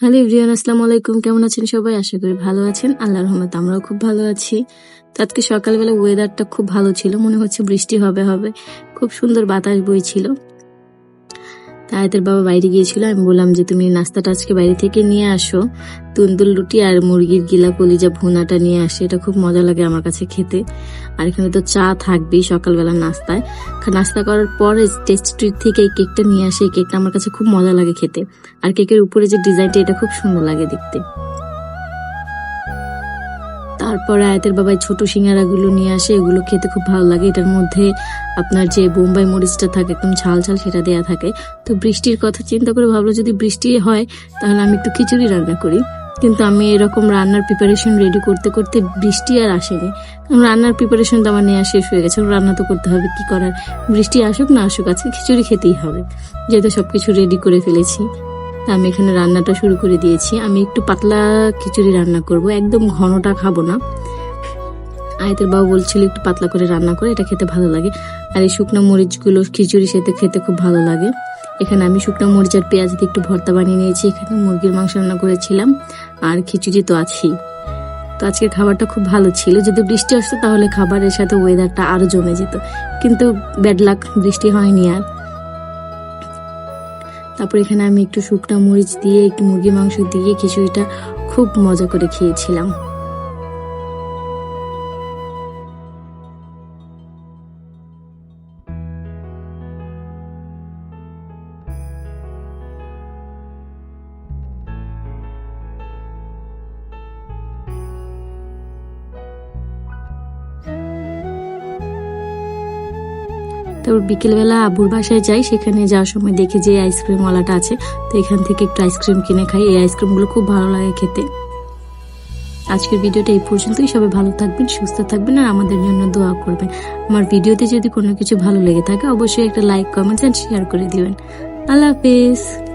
Hello everyone আসসালামু আলাইকুম। কেমন আছেন সবাই? আশা করি ভালো আছেন। আল্লাহ রহমত আমরাও খুব ভালো আছি। আজকে সকালবেলা ওয়েদারটা খুব ভালো ছিল। মনে হচ্ছে বৃষ্টি হবে হবে। খুব সুন্দর বাতাস বইছিল। তায়াতের বাবা বাইরে গিয়েছিল, আমি বললাম যে তুমি নাস্তাটা আজকে বাইরে থেকে নিয়ে আসো। তুন্দুল রুটি আর মুরগির গিলা কলিজা ভুনাটা নিয়ে আসে, এটা খুব মজা লাগে আমার কাছে খেতে। আর এখানে তো চা থাকবেই সকালবেলা নাস্তায়। নাস্তা করার পরে টেস্ট স্ট্রিট থেকে এই কেকটা নিয়ে আসে, এই কেকটা আমার কাছে খুব মজা লাগে খেতে। আর কেকের উপরে যে ডিজাইনটা এটা খুব সুন্দর লাগে দেখতে। তারপরে আয়াতের বাবাই ছোট সিঙ্গারা গুলো নিয়ে আসে, এগুলো খেতে খুব ভালো লাগে। এটার মধ্যে আপনার যে বোম্বাই মরিচটা থাকে, একদম ঝাল ঝাল সেটা দেয়া থাকে। তো বৃষ্টির কথা চিন্তা করে ভাবলো, যদি বৃষ্টি হয়, তাহলে আমি একটু খিচুড়ি রান্না করি। কিন্তু আমি এরকম রান্নার প্রিপারেশন রেডি করতে করতে বৃষ্টি আর আসেনি। কারণ রান্নার প্রিপারেশন তো আমার নেওয়া শেষ হয়ে গেছে রান্না তো করতে হবে, কি করার? বৃষ্টি আসুক না আসুক, আজকে খিচুড়ি খেতেই হবে। যেহেতু সবকিছু রেডি করে ফেলেছি। আমি এখানে রান্নাটা শুরু করে দিয়েছি। আমি একটু পাতলা খিচুড়ি রান্না করব। একদম ঘনটা খাব না। আয়তের বাবু বলছিল একটু পাতলা করে রান্না করে, এটা খেতে ভালো লাগে। আর এই শুকনো মরিচগুলো খিচুড়ি সাথে খেতে খুব ভালো লাগে। এখানে আমি শুকনো মরিচ আর পেঁয়াজ দিয়ে একটু ভর্তা বানিয়ে নিয়েছি। এখানে মুরগির মাংস রান্না করেছিলাম। আর খিচুড়ি তো আছেই। তো আজকের খাবারটা খুব ভালো ছিল। যদি বৃষ্টি আসতো তাহলে খাবারের সাথে ওয়েদারটা আরও জমে যেত। কিন্তু ব্যাড লাক বৃষ্টি হয়নি আর। তারপর এখানে আমি একটু শুকনো মরিচ দিয়ে, একটু মুরগি মাংস দিয়ে খিচুড়িটা খুব মজা করে খেয়েছিলাম। তারপর বিকেলবেলা আবুর বাসায় যাই, সেখানে যাওয়ার সময় দেখি যে আইসক্রিম ওয়ালাটা আছে। তো এখান থেকে একটু আইসক্রিম কিনে খাই। এই আইসক্রিমগুলো খুব ভালো লাগে খেতে। আজকের ভিডিওটা এই পর্যন্তই। সবাই ভালো থাকবেন, সুস্থ থাকবেন আর আমাদের জন্য দোয়া করবেন। আমার ভিডিওতে যদি কোনো কিছু ভালো লেগে থাকে, অবশ্যই একটা লাইক কমেন্ট অ্যান্ড শেয়ার করে দিবেন। আল্লাহ হাফেজ।